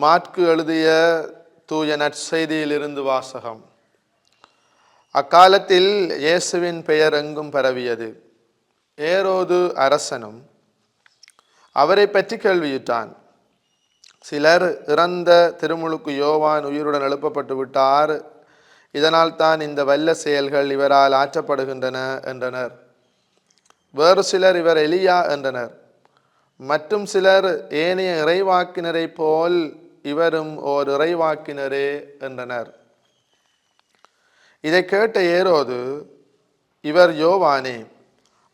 மாற்கு எழுதிய தூய நற்செய்தியிலிருந்து வாசகம். அக்காலத்தில் இயேசுவின் பெயர் எங்கும் பரவியது. ஏரோது அரசனும் அவரை பற்றி கேள்வியுற்றான் சிலர் இறந்த திருமுழுக்கு யோவான் உயிருடன் எழுப்பப்பட்டு விட்டார். இதனால் தான் இந்த வல்ல செயல்கள் இவரால் ஆற்றப்படுகின்றன என்றனர். வேறு சிலர் இவர் எலியா என்றனர். மற்றும் சிலர் ஏனைய இறைவாக்கினரை போல் இவரும் ஓர் இறைவாக்கினரே என்றனர். இதை கேட்ட ஏரோது இவர் யோவானே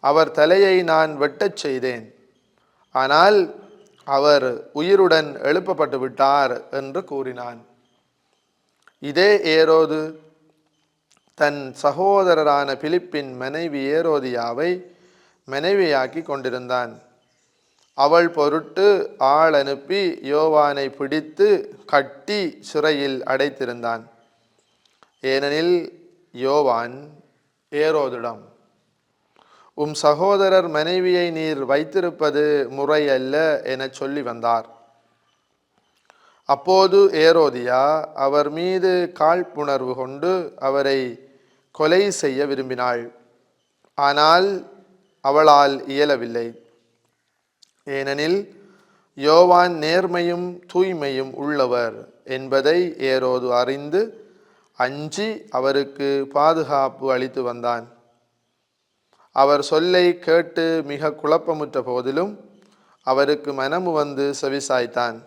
அவர் தலையை நான் வெட்டச் செய்தேன். ஆனால் அவர் உயிருடன் எழுப்பப்பட்டு விட்டார் என்று கூறினான். இதே ஏரோது தன் சகோதரரான பிலிப்பின் மனைவி ஏரோதியாவை மனைவியாக்கி கொண்டிருந்தான். அவள் பொருட்டு ஆள் அனுப்பி யோவானை பிடித்து கட்டி சிறையில் அடைத்திருந்தான். ஏனெனில் யோவான் ஏரோதிடம் உம் சகோதரர் மனைவியை நீர் வைத்திருப்பது முறையல்ல எனச் சொல்லி வந்தார். அப்போது ஏரோதியா அவர் மீது காழ்ப்புணர்வு கொண்டு அவரை கொலை செய்ய விரும்பினாள். ஆனால் அவளால் இயலவில்லை. ஏனெனில் யோவான் நேர்மையும் தூய்மையும் உள்ளவர் என்பதை ஏரோது அறிந்து அஞ்சி அவருக்கு பாதுகாப்பு அளித்து வந்தான். அவர் சொல்லை கேட்டு மிக குழப்பமுற்ற போதிலும் அவருக்கு மனமு வந்து செவிசாய்த்தான்.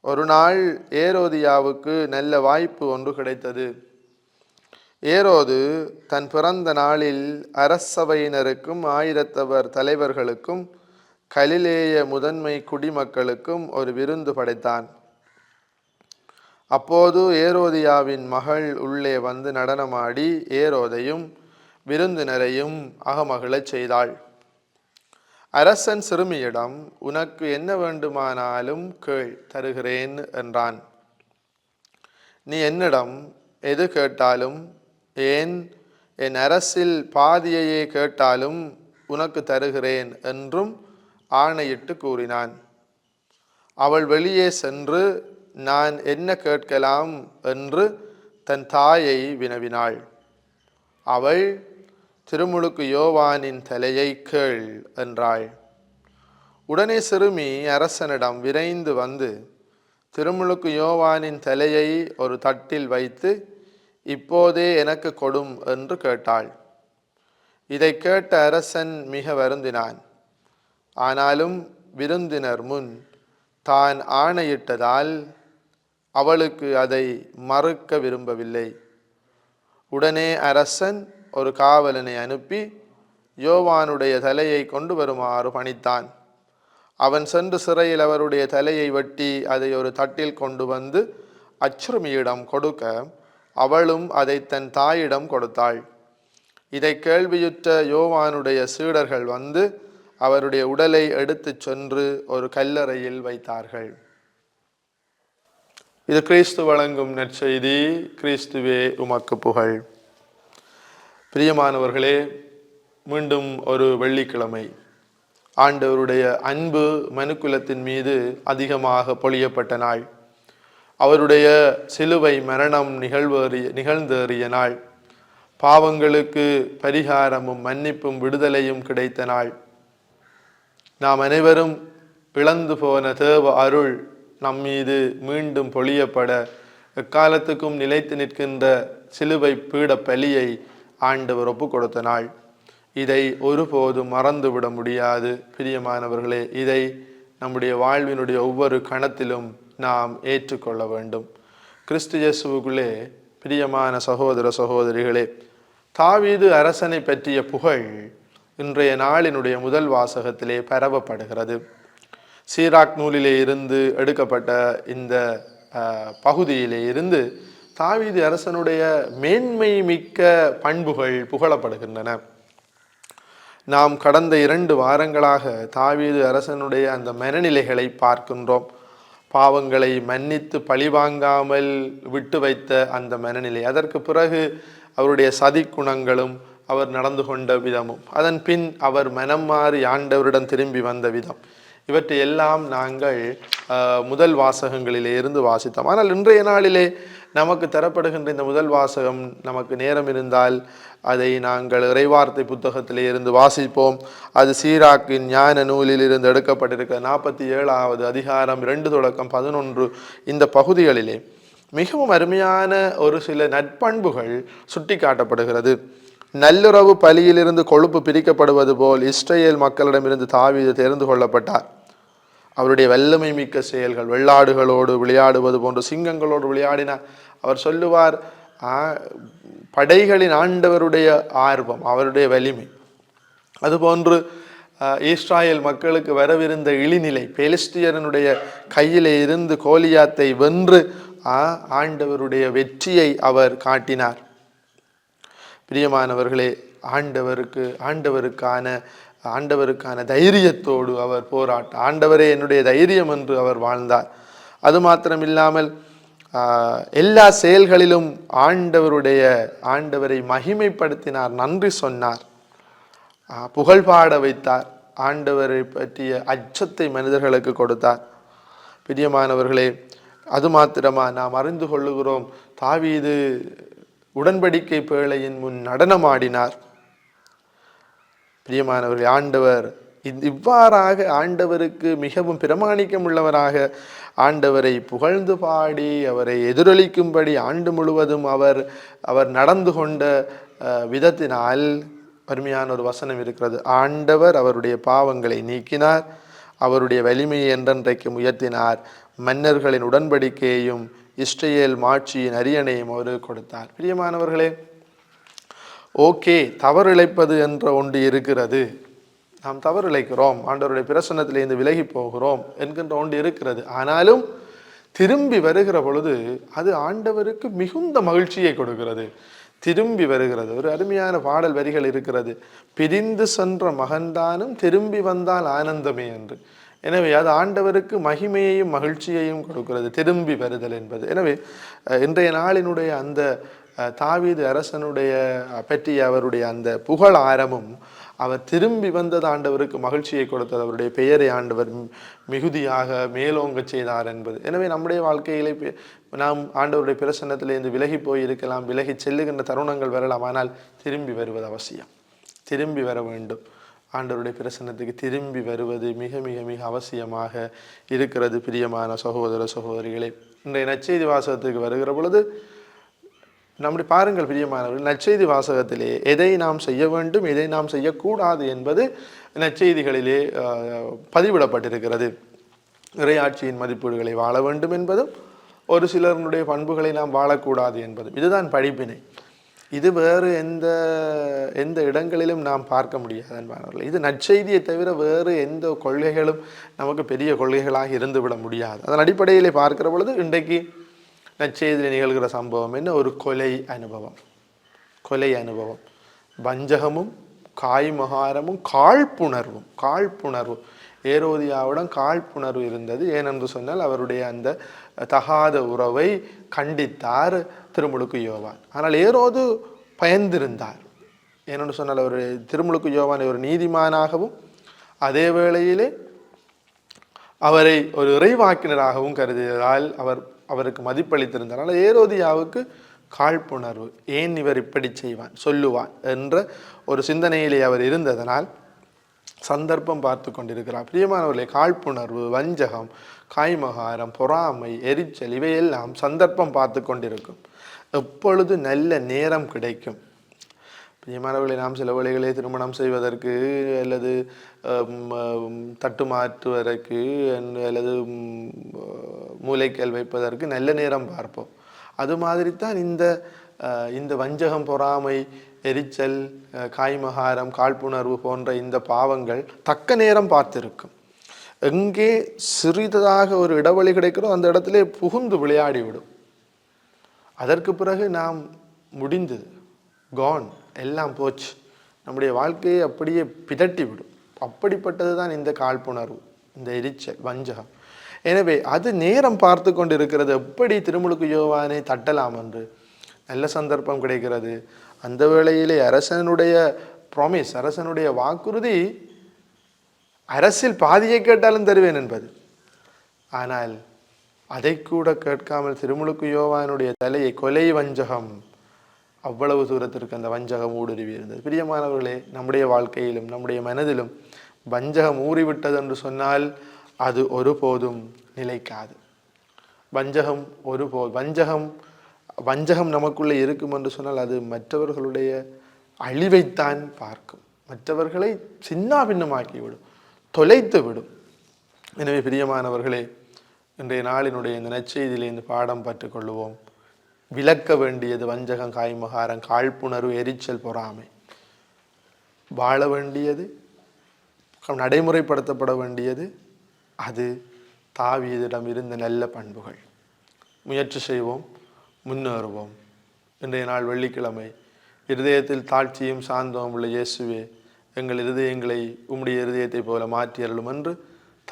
ஒரு நாள் ஏரோதியாவுக்கு நல்ல வாய்ப்பு ஒன்று கிடைத்தது. ஏரோது தன் பிறந்த நாளில் அரசவையினருக்கும் ஆயிரத்தவர் தலைவர்களுக்கும் கலிலேய முதன்மை குடிமக்களுக்கும் ஒரு விருந்து படைத்தான். அப்போது ஏரோதியாவின் மகள் உள்ளே வந்து நடனமாடி ஏரோதையும் விருந்தினரையும் அகமகிழச் செய்தாள். அரசன் சிறுமியிடம் உனக்கு என்ன வேண்டுமானாலும் கேள் தருகிறேன் என்றான். நீ என்னிடம் எது கேட்டாலும் ஏன் என் அரசில் பாதியையே கேட்டாலும் உனக்கு தருகிறேன் என்றும் ஆணையிட்டு கூறினான். அவள் வெளியே சென்று நான் என்ன கேட்கலாம்? என்று தன் தாயை வினவினாள். அவள் திருமுழுக்கு யோவானின் தலையை கேள் என்றாள். உடனே சிறுமி அரசனிடம் விரைந்து வந்து திருமுழுக்கு யோவானின் தலையை ஒரு தட்டில் வைத்து இப்போதே எனக்கு கொடும் என்று கேட்டாள். இதை கேட்ட அரசன் மிக வருந்தினான். ஆனாலும் விருந்தினர் முன் தான் ஆணையிட்டதால் அவளுக்கு அதை மறுக்க விரும்பவில்லை. உடனே அரசன் ஒரு காவலனை அனுப்பி யோவானுடைய தலையை கொண்டு வருமாறு பணித்தான். அவன் சென்று சிறையில் அவருடைய தலையை வெட்டி அதை ஒரு தட்டில் கொண்டு வந்து அச்சுருமியிடம் கொடுக்க அவளும் அதை தன் தாயிடம் கொடுத்தாள். இதை கேள்வியுற்ற யோவானுடைய சீடர்கள் வந்து அவருடைய உடலை எடுத்துச் சென்று ஒரு கல்லறையில் வைத்தார்கள். இது கிறிஸ்து வழங்கும் நற்செய்தி கிறிஸ்துவே உமக்கு புகழ். பிரியமானவர்களே மீண்டும் ஒரு வெள்ளிக்கிழமை. ஆண்டவருடைய அன்பு மனுக்குலத்தின் மீது அதிகமாக பொழியப்பட்ட நாள். அவருடைய சிலுவை மரணம் நிகழ்வேறிய நிகழ்ந்தேறிய நாள். பாவங்களுக்கு பரிகாரமும் மன்னிப்பும் விடுதலையும் கிடைத்த நாள். நாம் அனைவரும் பிளந்து போன தேவ அருள் நம் மீது மீண்டும் பொழியப்பட எக்காலத்துக்கும் நிலைத்து நிற்கின்ற சிலுவை பீட பலியை ஆண்டவர் ஒப்பு கொடுத்த நாள் இதை ஒருபோதும் மறந்துவிட முடியாது. பிரியமானவர்களே இதை நம்முடைய வாழ்வினுடைய ஒவ்வொரு கணத்திலும் நாம் ஏற்றுக்கொள்ள வேண்டும். கிறிஸ்து இயேசுவுக்குள்ளே பிரியமான சகோதர சகோதரிகளே தாவீது அரசனை பற்றிய புகழ் இன்றைய நாளினுடைய முதல் வாசகத்திலே பரவப்படுகிறது. சீராக் நூலிலே இருந்து எடுக்கப்பட்ட இந்த பகுதியிலே இருந்து தாவீது அரசனுடைய மேன்மை மிக்க பண்புகள் புகழப்படுகின்றன. நாம் கடந்த இரண்டு வாரங்களாக தாவீது அரசனுடைய அந்த மனநிலைகளை பார்க்கின்றோம். பாவங்களை மன்னித்து பழிவாங்காமல் விட்டு வைத்த அந்த மனநிலை. அதற்கு பிறகு அவருடைய சதி குணங்களும் அவர் நடந்து கொண்ட விதமும். அதன் பின் அவர் மனம் மாறி ஆண்டவரிடம் திரும்பி வந்த விதம். இவற்றை எல்லாம் நாங்கள் முதல் வாசகங்களிலே இருந்து வாசித்தோம். ஆனால் இன்றைய நாளிலே நமக்கு தரப்படுகின்ற இந்த முதல் வாசகம் நமக்கு நேரம் இருந்தால் அதை நாங்கள் இறைவார்த்தை புத்தகத்திலே இருந்து வாசிப்போம். அது சீராக்கின் ஞான நூலில் இருந்து எடுக்கப்பட்டிருக்கிற நாற்பத்தி ஏழாவது அதிகாரம் இரண்டு தொடக்கம் பதினொன்று இந்த பகுதிகளிலே மிகவும் அருமையான ஒரு சில நற்பண்புகள் சுட்டி காட்டப்படுகிறது நல்லுறவு பலியிலிருந்து கொழுப்பு பிரிக்கப்படுவது போல் இஸ்ரேல் மக்களிடமிருந்து தாவீது தெரிந்து கொள்ளப்பட்டார். அவருடைய வல்லமை மிக்க செயல்கள் வெள்ளாடுகளோடு விளையாடுவது போன்று சிங்கங்களோடு விளையாடினார் அவர் சொல்லுவார் படைகளின் ஆண்டவருடைய ஆர்வம் அவருடைய வலிமை. அதுபோன்று இஸ்ராயல் மக்களுக்கு வரவிருந்த இழிநிலை பெலிஸ்டியனுடைய கையிலே இருந்து கோலியாத்தை வென்று ஆ, ஆண்டவருடைய வெற்றியை அவர் காட்டினார். பிரியமானவர்களே ஆண்டவருக்கு ஆண்டவருக்கான ஆண்டவருக்கான தைரியத்தோடு அவர் போராட்ட ஆண்டவரே என்னுடைய தைரியம் என்று அவர் வாழ்ந்தார். அது மாத்திரமில்லாமல் எல்லா செயல்களிலும் ஆண்டவருடைய ஆண்டவரை மகிமைப்படுத்தினார் நன்றி சொன்னார். புகழ்பாட புகழ் பாட வைத்தார் ஆண்டவரை பற்றிய அச்சத்தை மனிதர்களுக்கு கொடுத்தார். பிரியமானவர்களே அது மாத்திரமா நாம் அறிந்து கொள்ளுகிறோம் தாவீது உடன்படிக்கை பேழையின் முன் நடனமாடினார். பிரியமானவர்கள் ஆண்டவர் இந்- இவ்வாறாக ஆண்டவருக்கு மிகவும் பிரமாணிக்கம் உள்ளவராக ஆண்டவரை புகழ்ந்து பாடி அவரை எதிரொலிக்கும்படி ஆண்டு முழுவதும் அவர் அவர் நடந்து கொண்ட விதத்தினால் அருமையான ஒரு வசனம் இருக்கிறது. ஆண்டவர் அவருடைய பாவங்களை நீக்கினார் அவருடைய வலிமையை என்றென்றைக்கு உயர்த்தினார். மன்னர்களின் உடன்படிக்கையையும் இஸ்ரேல் மாட்சியின் அரியணையும் அவருக்கு கொடுத்தார். பிரியமானவர்களே ஓகே தவறிழைப்பது என்ற ஒன்று இருக்கிறது. நாம் தவறிழைக்கிறோம் ஆண்டவருடைய பிரசன்னத்திலிருந்து விலகி போகிறோம் என்கின்ற ஒன்று இருக்கிறது. ஆனாலும் திரும்பி வருகிற பொழுது அது ஆண்டவருக்கு மிகுந்த மகிழ்ச்சியை கொடுக்கிறது. திரும்பி வருகிறது. ஒரு அருமையான பாடல் வரிகள் இருக்கிறது. பிரிந்து சென்ற மகன்தானும் திரும்பி வந்தால் ஆனந்தமே என்று. எனவே அது ஆண்டவருக்கு மகிமையையும் மகிழ்ச்சியையும் கொடுக்கிறது திரும்பி வருதல் என்பது. எனவே இன்றைய நாளினுடைய அந்த தாவீது அரசனுடைய பற்றிய அவருடைய அந்த புகழ் ஆரமும் அவர் திரும்பி வந்தது ஆண்டவருக்கு மகிழ்ச்சியை கொடுத்தது. அவருடைய பெயரை ஆண்டவர் மிகுதியாக மேலோங்கச் செய்தார் என்பது. எனவே நம்முடைய வாழ்க்கையிலே நாம் ஆண்டவருடைய பிரசன்னத்திலிருந்து விலகி போய் இருக்கலாம் விலகி செல்லுகின்ற தருணங்கள் வரலாம் ஆனால் திரும்பி வருவது அவசியம். திரும்பி வர வேண்டும். ஆண்டவருடைய பிரசன்னத்துக்கு திரும்பி வருவது மிக மிக மிக அவசியமாக இருக்கிறது பிரியமான சகோதர சகோதரிகளே. இன்றைய நச்செய்தி வாசகத்துக்கு வருகிற பொழுது நம்முடைய பாருங்கள் பிரியமானவர்கள் நற்செய்தி வாசகத்திலே எதை நாம் செய்ய வேண்டும் எதை நாம் செய்யக்கூடாது என்பது நற்செய்திகளிலே பதிவிடப்பட்டிருக்கிறது. இறையாட்சியின் மதிப்பீடுகளை வாழ வேண்டும் என்பதும் ஒரு சிலருடைய பண்புகளை நாம் வாழக்கூடாது என்பதும். இதுதான் படிப்பினை. இது வேறு எந்த எந்த இடங்களிலும் நாம் பார்க்க முடியாது அன்பானவர்கள். இது நற்செய்தியை தவிர வேறு எந்த கொள்கைகளும் நமக்கு பெரிய கொள்கைகளாக இருந்துவிட முடியாது. அதன் அடிப்படையில் பார்க்கிற பொழுது இன்றைக்கு நற்செய்தியில் நிகழ்கிற சம்பவம் என்ன? ஒரு கொலை அனுபவம். கொலை அனுபவம். வஞ்சகமும் காய்மகாரமும் காழ்ப்புணர்வும் காழ்ப்புணர்வும் ஏரோதியாவுடன் காழ்ப்புணர்வு இருந்தது. ஏனென்று சொன்னால் அவருடைய அந்த தகாத உறவை கண்டித்தார் திருமுழுக்கு யோவான். ஆனால் ஏரோது பயந்திருந்தார். ஏனென்று சொன்னால் அவர் திருமுழுக்கு யோவான் ஒரு நீதிமானாகவும் அதே வேளையிலே அவரை ஒரு இறைவாக்கினராகவும் கருதியதால் அவர் அவருக்கு மதிப்பளித்திருந்தார். ஆனால் ஏரோதியாவுக்கு காழ்ப்புணர்வு ஏன் இவர் இப்படி செய்வான்? சொல்லுவான் என்ற ஒரு சிந்தனையிலே அவர் இருந்ததனால் சந்தர்ப்பம் பார்த்து கொண்டிருக்கிறார். பிரியமானவர்களே காழ்ப்புணர்வு வஞ்சகம் காய்மகாரம் பொறாமை எரிச்சல் இவையெல்லாம் சந்தர்ப்பம் பார்த்து கொண்டிருக்கும். எப்பொழுது நல்ல நேரம் கிடைக்கும்? பிரியமானவர்களை நாம் சில வேளைகளே திருமணம் செய்வதற்கு அல்லது தட்டு மாற்றுவதற்கு அல்லது மூளைக்கல் வைப்பதற்கு நல்ல நேரம் பார்ப்போம். அது மாதிரி தான் இந்த இந்த வஞ்சகம் பொறாமை எரிச்சல் காய்மகாரம் காழ்ப்புணர்வு போன்ற இந்த பாவங்கள் தக்க நேரம் பார்த்திருக்கும். எங்கே சிறிததாக ஒரு இடைவெளி கிடைக்கிறோ அந்த இடத்திலே புகுந்து விளையாடி விடும் அதற்கு பிறகு நாம் முடிந்தது. கான் எல்லாம் போச்சு. நம்முடைய வாழ்க்கையை அப்படியே பிதட்டி விடும் அப்படிப்பட்டது தான் இந்த காழ்ப்புணர்வு இந்த எரிச்சல் வஞ்சகம். எனவே அது நேரம் பார்த்து கொண்டு இருக்கிறது எப்படி திருமுழுக்கு யோவானை தட்டலாம் என்று? நல்ல சந்தர்ப்பம் கிடைக்கிறது. அந்த வேளையிலே அரசனுடைய ப்ராமிஸ் அரசனுடைய வாக்குறுதி அரசில் பாதியை கேட்டாலும் தருவேன் என்பது. ஆனால் அதை கூட கேட்காமல் திருமுழுக்கு யோவானுடைய தலையை கொலை வஞ்சகம் அவ்வளவு தூரத்திற்கு அந்த வஞ்சகம் ஊடுருவி இருந்தது. பிரியமானவர்களே நம்முடைய வாழ்க்கையிலும் நம்முடைய மனதிலும் வஞ்சகம் ஊறிவிட்டது என்று சொன்னால் அது ஒருபோதும் நிலைக்காது. வஞ்சகம் ஒருபோ வஞ்சகம் வஞ்சகம் நமக்குள்ளே இருக்கும் என்று சொன்னால் அது மற்றவர்களுடைய அழிவைத்தான் பார்க்கும். மற்றவர்களை சின்ன பின்னமாக்கிவிடும் தொலைத்து விடும். எனவே பிரியமானவர்களே இன்றைய நாளினுடைய இந்த நற்செய்தியிலே இந்த பாடம் பற்றுக்கொள்ளுவோம் விளக்க வேண்டியது வஞ்சகம் காய்மகாரம் காழ்ப்புணர்வு எரிச்சல் பொறாமை. வாழ வேண்டியது நடைமுறைப்படுத்தப்பட வேண்டியது அது தாவியதிடம் இருந்த நல்ல பண்புகள். முயற்சி செய்வோம். முன்னேறுவோம். இன்றைய நாள் வெள்ளிக்கிழமை. இருதயத்தில் தாழ்ச்சியும் சாந்தமும் உள்ள இயேசுவே எங்கள் இருதயங்களை உம்முடைய இருதயத்தைப் போல மாற்றி அருளும் என்று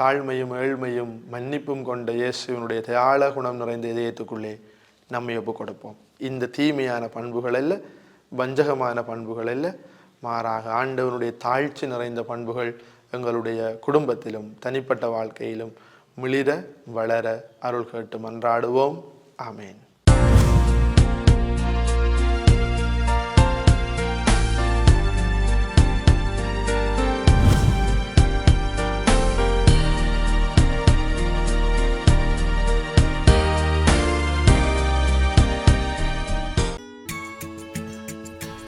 தாழ்மையும் ஏழ்மையும் மன்னிப்பும் கொண்ட இயேசுவினுடைய தயாள குணம் நிறைந்த இதயத்துக்குள்ளே நம்மை ஒப்புக் கொடுப்போம். இந்த தீமையான பண்புகள் அல்ல வஞ்சகமான பண்புகள் அல்ல மாறாக ஆண்டவனுடைய தாழ்ச்சி நிறைந்த பண்புகள் எங்களுடைய குடும்பத்திலும் தனிப்பட்ட வாழ்க்கையிலும் மிளிர வளர அருள் கேட்டு மன்றாடுவோம். ஆமேன்.